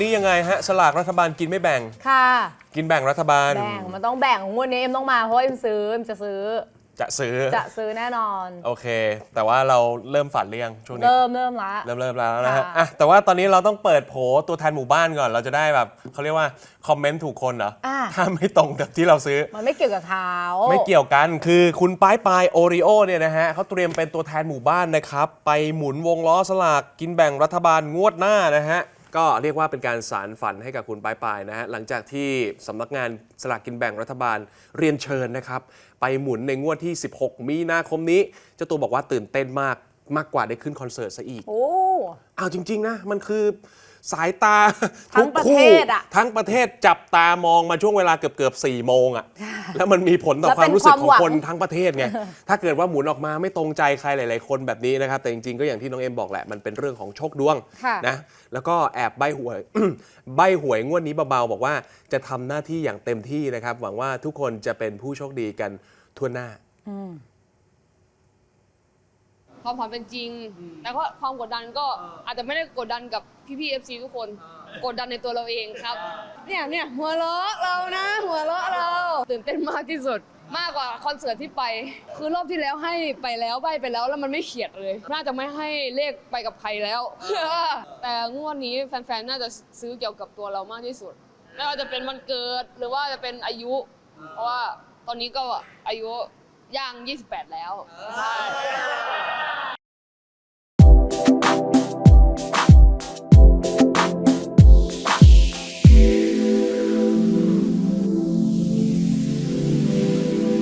นี่ยังไงฮะสลากรัฐบาลกินไม่แบ่ง ค่ะ กินแบ่งรัฐบาล แบ่งมันต้องแบ่งงวดนี้เอ็มต้องมาเพราะว่าเอ็มซื้อเอ็มจะซื้อ จะซื้อ จะซื้อแน่นอน โอเค แต่ว่าเราเริ่มฝันเรียงช่วงนี้ เริ่มเริ่มละ เริ่มเริ่มแล้วนะฮะค่ะ อะแต่ว่าตอนนี้เราต้องเปิดโผตัวแทนหมู่บ้านก่อน เราจะได้แบบเขาเรียกว่าคอมเมนต์ถูกคนเหรออะถ้าไม่ตรงกับที่เราซื้อ มันไม่เกี่ยวกับเขาไม่เกี่ยวกันคือคุณป้ายปายโอริโอเนี่ยนะฮะเขาเตรียมเป็นตัวแทนหมู่บ้านนะครับ ไปหมุนวงล้อสลากกินแบ่งรัฐบาลงวดหน้านะฮะ ก็เรียกว่าเป็นการสารฝันให้กับคุณป้ายปายนะฮะหลังจากที่สำนักงานสลากกินแบ่งรัฐบาลเรียนเชิญนะครับ ไปหมุนในงวดที่ 16 มีนาคมนี้เจ้าตัวบอกว่าตื่นเต้นมากมากกว่าได้ขึ้นคอนเสิร์ตซะอีกโอ้เอาจริง ๆ นะ มันคือ สายตาทั้งทุกประคู่เทศอะทั้งประเทศจับตามองมาช่วงเวลาเกือบเกือบๆสี่โมงอะแล้วมันมีผลต่อแล้วความรู้สึกของเป็นความหวังคนทั้งประเทศไงถ้าเกิดว่าหมุนออกมาไม่ตรงใจใครหลาย ๆ คนแบบนี้นะครับ แต่จริง ๆ ก็อย่างที่น้องเอ็มบอกแหละ มันเป็นเรื่องของโชคดวงค่ะนะแล้วก็แอบใบหวย ใบหวยงวดนี้เบาๆบอกว่าจะทำหน้าที่อย่างเต็มที่นะครับ หวังว่าทุกคนจะเป็นผู้โชคดีกันทั่วหน้า ความฝันเป็นจริงแต่ก็ความกดดันก็อาจจะไม่ได้กดดันกับพี่ๆเอฟซีทุกคน กดดันในตัวเราเองครับ เนี่ยเนี่ยหัวเราะเรานะ หัวเราะเราตื่นเต้นมากที่สุด มากกว่าคอนเสิร์ตที่ไป คือรอบที่แล้วให้ไปแล้วใบไปแล้วแล้วมันไม่เขียดเลย น่าจะไม่ให้เลขไปกับใครแล้ว แต่งวดนี้แฟนๆ น่าจะซื้อเกี่ยวกับตัวเรามากที่สุดไม่ว่าจะเป็นวันเกิดหรือว่าจะเป็นอายุ เพราะว่าตอนนี้ก็อายุย่าง 28 แล้ว ใช่